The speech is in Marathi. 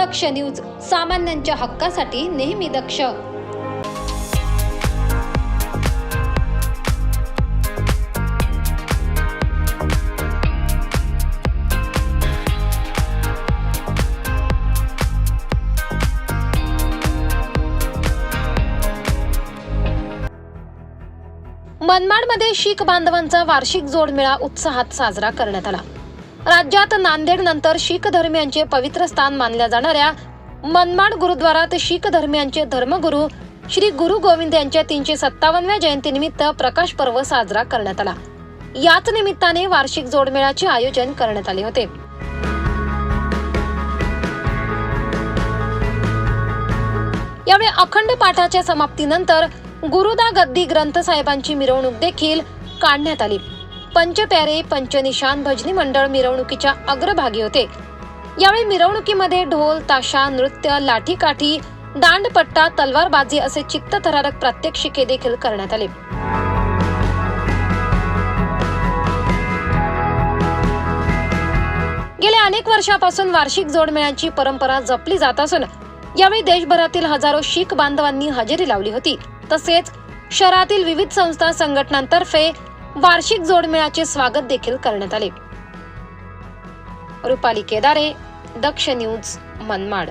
दक्ष न्यूज सामान्यांच्या हक्कासाठी नेहमी दक्ष. मनमाडमध्ये शीख बांधवांचा वार्षिक जोडमेळा उत्साहात साजरा करण्यात आला. राज्यात नांदेड नंतर शीख धर्मियांचे पवित्र स्थान मानल्या जाणाऱ्या मनमाड गुरुद्वारात शीख धर्मियांचे धर्मगुरू श्री गुरु गोविंद यांच्या तीनशे सत्तावन्नव्या जयंतीनिमित्त प्रकाश पर्व साजरा करण्यात आला. याच निमित्ताने वार्षिक जोडमेळाचे आयोजन करण्यात आले होते. यावेळी अखंड पाठाच्या समाप्तीनंतर गुरुदा गद्दी ग्रंथसाहेबांची मिरवणूक देखील काढण्यात आली. पंचप्यारे पंचनिशान भजनी मंडळ मिरवणुकीच्या अग्रभागी होते. यावेळी मिरवणुकीमध्ये ढोल ताशा नृत्य लाठीकाठी दांडपट्टा तलवारबाजी असे चित्तथरारक प्रात्यक्षिके देखील करण्यात आले. गेल्या अनेक वर्षापासून वार्षिक जोडमेळ्यांची परंपरा जपली जात असून यावेळी देशभरातील हजारो शीख बांधवांनी हजेरी लावली होती. तसेच शहरातील विविध संस्था संघटनांतर्फे वार्षिक जोडमेळाचे स्वागत देखील करण्यात आले. रुपाली केदारे दक्ष न्यूज मनमाड.